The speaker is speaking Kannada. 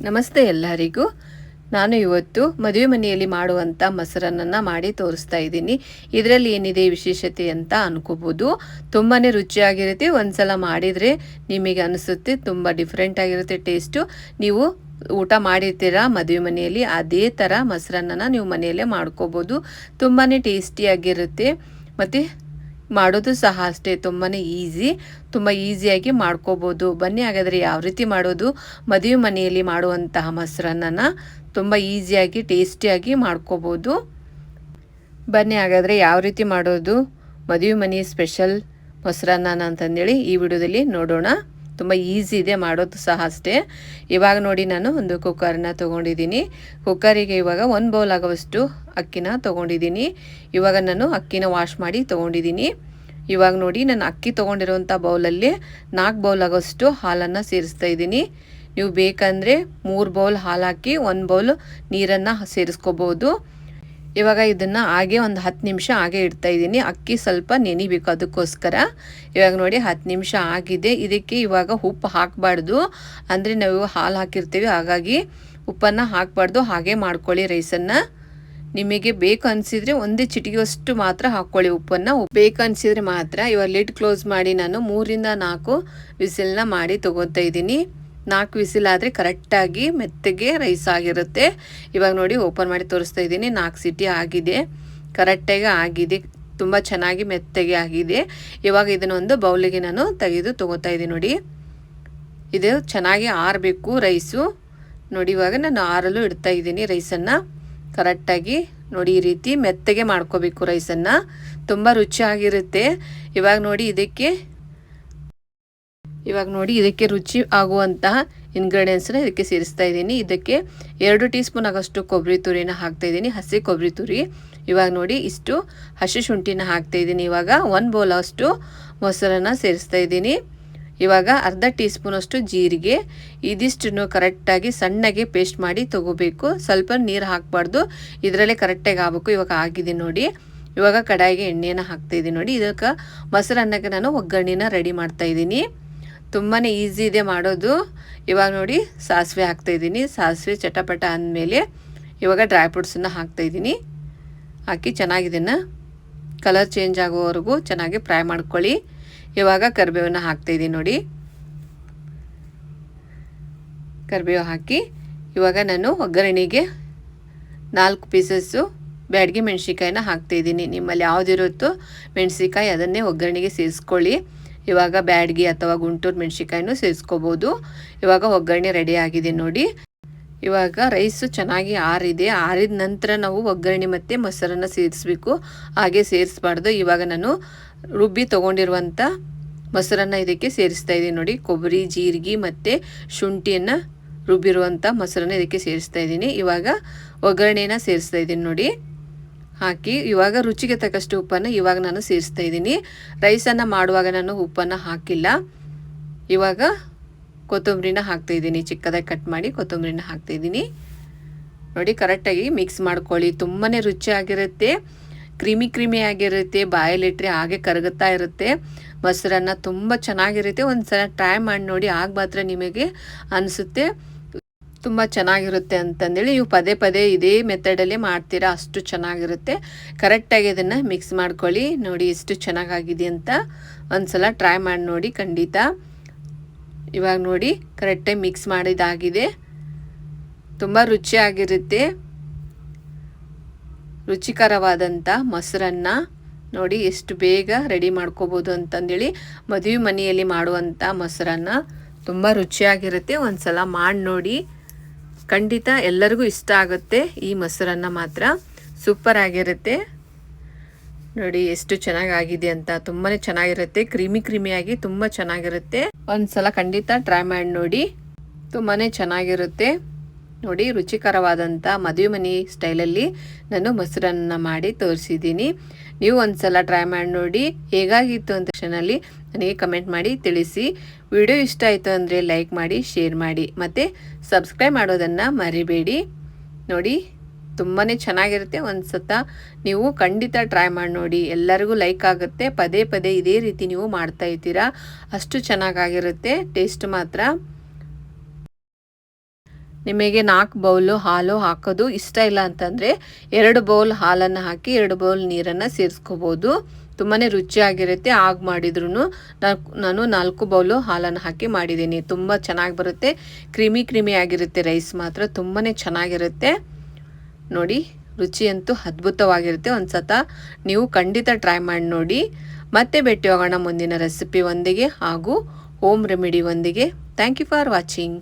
ನಮಸ್ತೆ ಎಲ್ಲರಿಗೂ. ನಾನು ಇವತ್ತು ಮದುವೆ ಮನೆಯಲ್ಲಿ ಮಾಡುವಂಥ ಮೊಸರನ್ನನ್ನು ಮಾಡಿ ತೋರಿಸ್ತಾ ಇದ್ದೀನಿ. ಇದರಲ್ಲಿ ಏನಿದೆ ವಿಶೇಷತೆ ಅಂತ ಅನ್ಕೋಬೋದು. ತುಂಬಾ ರುಚಿಯಾಗಿರುತ್ತೆ. ಒಂದ್ಸಲ ಮಾಡಿದರೆ ನಿಮಗೆ ಅನಿಸುತ್ತೆ, ತುಂಬ ಡಿಫ್ರೆಂಟ್ ಆಗಿರುತ್ತೆ ಟೇಸ್ಟು ನೀವು ಊಟ ಮಾಡಿರ್ತೀರಾ ಮದುವೆ ಮನೆಯಲ್ಲಿ, ಅದೇ ಥರ ಮೊಸರನ್ನ ನೀವು ಮನೆಯಲ್ಲೇ ಮಾಡ್ಕೋಬೋದು. ತುಂಬಾ ಟೇಸ್ಟಿಯಾಗಿರುತ್ತೆ ಮತ್ತು ಮಾಡೋದು ಸಹ ಅಷ್ಟೇ ತುಂಬಾ ಈಸಿ ತುಂಬ ಈಸಿಯಾಗಿ ಮಾಡ್ಕೋಬೋದು. ಬನ್ನಿ ಹಾಗಾದರೆ ಯಾವ ರೀತಿ ಮಾಡೋದು? ಮದುವೆ ಮನೆಯಲ್ಲಿ ಮಾಡುವಂತಹ ಮೊಸರನ್ನ ತುಂಬ ಈಸಿಯಾಗಿ ಟೇಸ್ಟಿಯಾಗಿ ಮಾಡ್ಕೋಬೋದು. ಬನ್ನಿ ಹಾಗಾದರೆ ಯಾವ ರೀತಿ ಮಾಡೋದು? ಮದುವೆ ಮನೆ ಸ್ಪೆಷಲ್ ಮೊಸರನ್ನ ಅಂತಂದೇಳಿ ಈ ವಿಡಿಯೋದಲ್ಲಿ ನೋಡೋಣ. ತುಂಬ ಈಸಿ ಇದೆ, ಮಾಡೋದು ಸಹ ಅಷ್ಟೇ. ಇವಾಗ ನೋಡಿ ನಾನು ಒಂದು ಕುಕ್ಕರ್ನ ತೊಗೊಂಡಿದ್ದೀನಿ. ಕುಕ್ಕರಿಗೆ ಇವಾಗ ಒಂದು ಬೌಲ್ ಆಗೋವಷ್ಟು ಅಕ್ಕಿನ ತೊಗೊಂಡಿದ್ದೀನಿ. ಇವಾಗ ನಾನು ಅಕ್ಕಿನ ವಾಶ್ ಮಾಡಿ ತೊಗೊಂಡಿದ್ದೀನಿ. ಇವಾಗ ನೋಡಿ ನಾನು ಅಕ್ಕಿ ತೊಗೊಂಡಿರೋಂಥ ಬೌಲಲ್ಲಿ ನಾಲ್ಕು ಬೌಲ್ ಆಗೋಷ್ಟು ಹಾಲನ್ನು ಸೇರಿಸ್ತಾ ಇದ್ದೀನಿ. ನೀವು ಬೇಕಂದರೆ ಮೂರು ಬೌಲ್ ಹಾಲು ಹಾಕಿ ಒಂದು ಬೌಲ್ ನೀರನ್ನು ಸೇರಿಸ್ಕೋಬೋದು. ಇವಾಗ ಇದನ್ನು ಹಾಗೆ ಒಂದು ಹತ್ತು ನಿಮಿಷ ಹಾಗೆ ಇಡ್ತಾ ಇದ್ದೀನಿ. ಅಕ್ಕಿ ಸ್ವಲ್ಪ ನೆನಿಬೇಕು ಅದಕ್ಕೋಸ್ಕರ. ಇವಾಗ ನೋಡಿ ಹತ್ತು ನಿಮಿಷ ಆಗಿದೆ. ಇದಕ್ಕೆ ಇವಾಗ ಉಪ್ಪು ಹಾಕಬಾರ್ದು. ಅಂದರೆ ನಾವು ಹಾಲು ಹಾಕಿರ್ತೀವಿ. ಹಾಗಾಗಿ ಉಪ್ಪನ್ನು ಹಾಕಬಾರ್ದು. ಹಾಗೆ ಮಾಡ್ಕೊಳ್ಳಿ ರೈಸನ್ನು. ನಿಮಗೆ ಬೇಕು ಅನಿಸಿದರೆ ಒಂದೇ ಚಿಟಿಗೆಯಷ್ಟು ಮಾತ್ರ ಹಾಕ್ಕೊಳ್ಳಿ ಉಪ್ಪನ್ನು. ಬೇಕು ಅನಿಸಿದರೆ ಮಾತ್ರ. ಇವಾಗ ಲಿಡ್ ಕ್ಲೋಸ್ ಮಾಡಿ ನಾನು ಮೂರಿಂದ ನಾಲ್ಕು ವಿಸಿಲನ್ನ ಮಾಡಿ ತೊಗೊತಾ ಇದ್ದೀನಿ. ನಾಲ್ಕು ವಿಸಿಲ್ ಆದರೆ ಕರೆಕ್ಟಾಗಿ ಮೆತ್ತಗೆ ರೈಸ್ ಆಗಿರುತ್ತೆ. ಇವಾಗ ನೋಡಿ ಓಪನ್ ಮಾಡಿ ತೋರಿಸ್ತಾ ಇದ್ದೀನಿ. ನಾಲ್ಕು ಸಿಟಿ ಆಗಿದೆ. ಕರೆಕ್ಟಾಗಿ ಆಗಿದೆ. ತುಂಬ ಚೆನ್ನಾಗಿ ಮೆತ್ತಗೆ ಆಗಿದೆ. ಇವಾಗ ಇದನ್ನೊಂದು ಬೌಲಿಗೆ ನಾನು ತೆಗೆದು ತೊಗೋತಾ ಇದ್ದೀನಿ ನೋಡಿ. ಇದು ಚೆನ್ನಾಗಿ ಆರಬೇಕು ರೈಸು. ನೋಡಿ, ಇವಾಗ ನಾನು ಆರಲು ಇಡ್ತಾ ಇದ್ದೀನಿ ರೈಸನ್ನು. ಕರೆಕ್ಟಾಗಿ ನೋಡಿ ಈ ರೀತಿ ಮೆತ್ತಗೆ ಮಾಡ್ಕೋಬೇಕು ರೈಸನ್ನು. ತುಂಬ ರುಚಿಯಾಗಿರುತ್ತೆ. ಇವಾಗ ನೋಡಿ ಇದಕ್ಕೆ ಇವಾಗ ನೋಡಿ ಇದಕ್ಕೆ ರುಚಿ ಆಗುವಂತಹ ಇಂಗ್ರೀಡಿಯೆಂಟ್ಸ್ನ ಇದಕ್ಕೆ ಸೇರಿಸ್ತಾ ಇದ್ದೀನಿ. ಇದಕ್ಕೆ ಎರಡು ಟೀ ಸ್ಪೂನ್ ಆಗೋಷ್ಟು ಕೊಬ್ಬರಿ ತುರಿನ ಹಾಕ್ತಾ ಇದ್ದೀನಿ. ಹಸಿ ಕೊಬ್ಬರಿ ತುರಿ. ಇವಾಗ ನೋಡಿ ಇಷ್ಟು ಹಸಿ ಶುಂಠಿನ ಹಾಕ್ತಾ ಇದ್ದೀನಿ. ಇವಾಗ ಒಂದು ಬೌಲ್ ಅಷ್ಟು ಮೊಸರನ್ನ ಸೇರಿಸ್ತಾ ಇದ್ದೀನಿ. ಇವಾಗ ಅರ್ಧ ಟೀ ಸ್ಪೂನಷ್ಟು ಜೀರಿಗೆ. ಇದಿಷ್ಟನ್ನು ಕರೆಕ್ಟಾಗಿ ಸಣ್ಣಗೆ ಪೇಸ್ಟ್ ಮಾಡಿ ತೊಗೋಬೇಕು. ಸ್ವಲ್ಪ ನೀರು ಹಾಕಬಾರ್ದು. ಇದರಲ್ಲೇ ಕರೆಕ್ಟಾಗಿ ಆಗಬೇಕು. ಇವಾಗ ಆಗಿದೆ ನೋಡಿ. ಇವಾಗ ಕಡಾಯಿಗೆ ಎಣ್ಣೆಯನ್ನು ಹಾಕ್ತಾ ಇದ್ದೀನಿ ನೋಡಿ. ಇದಕ್ಕೆ ಮೊಸರನ್ನಕ್ಕೆ ನಾನು ಒಗ್ಗರಣೆನ ರೆಡಿ ಮಾಡ್ತಾಯಿದ್ದೀನಿ ತುಂಬಾ ಈಸಿ ಇದೆ ಮಾಡೋದು. ಇವಾಗ ನೋಡಿ ಸಾಸಿವೆ ಹಾಕ್ತಾಯಿದ್ದೀನಿ ಸಾಸಿವೆ ಚಟಪಟ ಅಂದಮೇಲೆ ಇವಾಗ ಡ್ರೈ ಫ್ರೂಟ್ಸನ್ನು ಹಾಕ್ತಾಯಿದ್ದೀನಿ ಹಾಕಿ ಚೆನ್ನಾಗಿದೆನ ಕಲರ್ ಚೇಂಜ್ ಆಗೋವರೆಗೂ ಚೆನ್ನಾಗಿ ಫ್ರೈ ಮಾಡ್ಕೊಳ್ಳಿ. ಇವಾಗ ಕರಿಬೇವನ್ನ ಹಾಕ್ತಾಯಿದ್ದೀನಿ ನೋಡಿ. ಕರಿಬೇವು ಹಾಕಿ ಇವಾಗ ನಾನು ಒಗ್ಗರಣೆಗೆ ನಾಲ್ಕು ಪೀಸಸ್ಸು ಬ್ಯಾಡ್ಗೆ ಮೆಣಸಿಕಾಯಿನ ಹಾಕ್ತಾಯಿದ್ದೀನಿ ನಿಮ್ಮಲ್ಲಿ ಯಾವುದಿರುತ್ತೋ ಮೆಣಸಿಕಾಯಿ ಅದನ್ನೇ ಒಗ್ಗರಣೆಗೆ ಸೇರಿಸ್ಕೊಳ್ಳಿ. ಇವಾಗ ಬ್ಯಾಡ್ಗಿ ಅಥವಾ ಗುಂಟೂರು ಮೆಣಸಿಕಾಯಿನೂ ಸೇರಿಸ್ಕೋಬೋದು. ಇವಾಗ ಒಗ್ಗರಣೆ ರೆಡಿ ಆಗಿದೆ ನೋಡಿ. ಇವಾಗ ರೈಸು ಚೆನ್ನಾಗಿ ಆರಿದೆ. ಆರಿದ ನಂತರ ನಾವು ಒಗ್ಗರಣೆ ಮತ್ತು ಮೊಸರನ್ನು ಸೇರಿಸ್ಬೇಕು. ಹಾಗೆ ಸೇರಿಸ್ಬಾರ್ದು. ಇವಾಗ ನಾನು ರುಬ್ಬಿ ತೊಗೊಂಡಿರುವಂಥ ಮೊಸರನ್ನು ಇದಕ್ಕೆ ಸೇರಿಸ್ತಾ ಇದ್ದೀನಿ ನೋಡಿ. ಕೊಬ್ಬರಿ, ಜೀರಿಗೆ ಮತ್ತು ಶುಂಠಿಯನ್ನು ರುಬ್ಬಿರುವಂಥ ಮೊಸರನ್ನು ಇದಕ್ಕೆ ಸೇರಿಸ್ತಾ ಇದ್ದೀನಿ. ಇವಾಗ ಒಗ್ಗರಣೆನ ಸೇರಿಸ್ತಾ ಇದ್ದೀನಿ ನೋಡಿ. ಹಾಕಿ, ಇವಾಗ ರುಚಿಗೆ ತಕ್ಕಷ್ಟು ಉಪ್ಪನ್ನು ಇವಾಗ ನಾನು ಸೇರಿಸ್ತಾ ಇದ್ದೀನಿ. ರೈಸನ್ನು ಮಾಡುವಾಗ ನಾನು ಉಪ್ಪನ್ನು ಹಾಕಿಲ್ಲ. ಇವಾಗ ಕೊತ್ತಂಬರಿನ ಹಾಕ್ತಾಯಿದ್ದೀನಿ ಚಿಕ್ಕದಾಗಿ ಕಟ್ ಮಾಡಿ ಕೊತ್ತಂಬರಿನ ಹಾಕ್ತಾಯಿದ್ದೀನಿ ನೋಡಿ, ಕರೆಕ್ಟಾಗಿ ಮಿಕ್ಸ್ ಮಾಡ್ಕೊಳ್ಳಿ. ತುಂಬಾ ರುಚಿಯಾಗಿರುತ್ತೆ ಕ್ರಿಮಿ ಕ್ರಿಮಿ ಆಗಿರುತ್ತೆ. ಬಾಯಲ್ಲಿಟ್ಟರೆ ಹಾಗೆ ಕರಗುತ್ತಾ ಇರುತ್ತೆ. ಮೊಸರನ್ನ ತುಂಬ ಚೆನ್ನಾಗಿರುತ್ತೆ. ಒಂದು ಸಲ ಟ್ರೈ ಮಾಡಿ ನೋಡಿ, ಆಗ ಮಾತ್ರ ನಿಮಗೆ ಅನಿಸುತ್ತೆ. ತುಂಬ ಚೆನ್ನಾಗಿರುತ್ತೆ ಅಂತಂದೇಳಿ ನೀವು ಪದೇ ಪದೇ ಇದೇ ಮೆಥಡಲ್ಲೇ ಮಾಡ್ತೀರಾ ಅಷ್ಟು ಚೆನ್ನಾಗಿರುತ್ತೆ. ಕರೆಕ್ಟಾಗಿ ಅದನ್ನು ಮಿಕ್ಸ್ ಮಾಡ್ಕೊಳ್ಳಿ. ನೋಡಿ ಎಷ್ಟು ಚೆನ್ನಾಗಾಗಿದೆ ಅಂತ ಒಂದು ಸಲ ಟ್ರೈ ಮಾಡಿ ನೋಡಿ ಖಂಡಿತ. ಇವಾಗ ನೋಡಿ ಕರೆಕ್ಟಾಗಿ ಮಿಕ್ಸ್ ಮಾಡಿದಾಗಿದೆ. ತುಂಬ ರುಚಿಯಾಗಿರುತ್ತೆ. ರುಚಿಕರವಾದಂಥ ಮೊಸರನ್ನ ನೋಡಿ ಎಷ್ಟು ಬೇಗ ರೆಡಿ ಮಾಡ್ಕೋಬೋದು ಅಂತಂದೇಳಿ ಮದುವೆ ಮನೆಯಲ್ಲಿ ಮಾಡುವಂಥ ಮೊಸರನ್ನ ತುಂಬ ರುಚಿಯಾಗಿರುತ್ತೆ. ಒಂದು ಸಲ ಮಾಡಿ ನೋಡಿ. ಖಂಡಿತ ಎಲ್ಲರಿಗೂ ಇಷ್ಟ ಆಗುತ್ತೆ ಈ ಮೊಸರನ್ನ ಮಾತ್ರ. ಸೂಪರ್ ಆಗಿರುತ್ತೆ. ನೋಡಿ ಎಷ್ಟು ಚೆನ್ನಾಗಾಗಿದೆ ಅಂತ. ತುಂಬಾ ಚೆನ್ನಾಗಿರುತ್ತೆ. ಕ್ರೀಮಿ ಕ್ರೀಮಿಯಾಗಿ ತುಂಬ ಚೆನ್ನಾಗಿರುತ್ತೆ. ಒಂದ್ಸಲ ಖಂಡಿತ ಟ್ರೈ ಮಾಡಿ ನೋಡಿ. ತುಂಬಾ ಚೆನ್ನಾಗಿರುತ್ತೆ. ನೋಡಿ ರುಚಿಕರವಾದಂಥ ಮದುವೆ ಮನೆ ಸ್ಟೈಲಲ್ಲಿ ನಾನು ಮೊಸರನ್ನ ಮಾಡಿ ತೋರಿಸಿದ್ದೀನಿ. ನೀವು ಒಂದ್ಸಲ ಟ್ರೈ ಮಾಡಿ ನೋಡಿ, ಹೇಗಾಗಿತ್ತು ಅಂತ ತಕ್ಷಣಲ್ಲಿ ನನಗೆ ಕಮೆಂಟ್ ಮಾಡಿ ತಿಳಿಸಿ. ವಿಡಿಯೋ ಇಷ್ಟ ಆಯಿತು ಅಂದರೆ ಲೈಕ್ ಮಾಡಿ ಶೇರ್ ಮಾಡಿ. ಮತ್ತು ಸಬ್ಸ್ಕ್ರೈಬ್ ಮಾಡೋದನ್ನು ಮರಿಬೇಡಿ. ನೋಡಿ ತುಂಬಾ ಚೆನ್ನಾಗಿರುತ್ತೆ. ಒಂದು ಸತ ನೀವು ಖಂಡಿತ ಟ್ರೈ ಮಾಡಿ ನೋಡಿ. ಎಲ್ಲರಿಗೂ ಲೈಕ್ ಆಗುತ್ತೆ. ಪದೇ ಪದೇ ಇದೇ ರೀತಿ ನೀವು ಮಾಡ್ತಾ ಇದ್ದೀರಾ. ಅಷ್ಟು ಚೆನ್ನಾಗಾಗಿರುತ್ತೆ. ಟೇಸ್ಟ್ ಮಾತ್ರ. ನಿಮಗೆ ನಾಲ್ಕು ಬೌಲು ಹಾಲು ಹಾಕೋದು ಇಷ್ಟ ಇಲ್ಲ ಅಂತಂದರೆ ಎರಡು ಬೌಲ್ ಹಾಲನ್ನು ಹಾಕಿ ಎರಡು ಬೌಲ್ ನೀರನ್ನು ಸೇರಿಸ್ಕೋಬೋದು. ತುಂಬಾ ರುಚಿಯಾಗಿರುತ್ತೆ ಆಗ ಮಾಡಿದ್ರು ನಾನು ನಾಲ್ಕು ಬೌಲು ಹಾಲನ್ನು ಹಾಕಿ ಮಾಡಿದ್ದೀನಿ. ತುಂಬ ಚೆನ್ನಾಗಿ ಬರುತ್ತೆ. ಕ್ರಿಮಿ ಕ್ರಿಮಿ ಆಗಿರುತ್ತೆ ರೈಸ್ ಮಾತ್ರ. ತುಂಬಾ ಚೆನ್ನಾಗಿರುತ್ತೆ. ನೋಡಿ, ರುಚಿಯಂತೂ ಅದ್ಭುತವಾಗಿರುತ್ತೆ. ಒಂದು ಸತ ನೀವು ಖಂಡಿತ ಟ್ರೈ ಮಾಡಿ ನೋಡಿ. ಮತ್ತೆ ಭೇಟಿ ಹೋಗೋಣ ಮುಂದಿನ ರೆಸಿಪಿ ಒಂದಿಗೆ ಹಾಗೂ ಹೋಮ್ ರೆಮಿಡಿ ಒಂದಿಗೆ. Thank you for watching.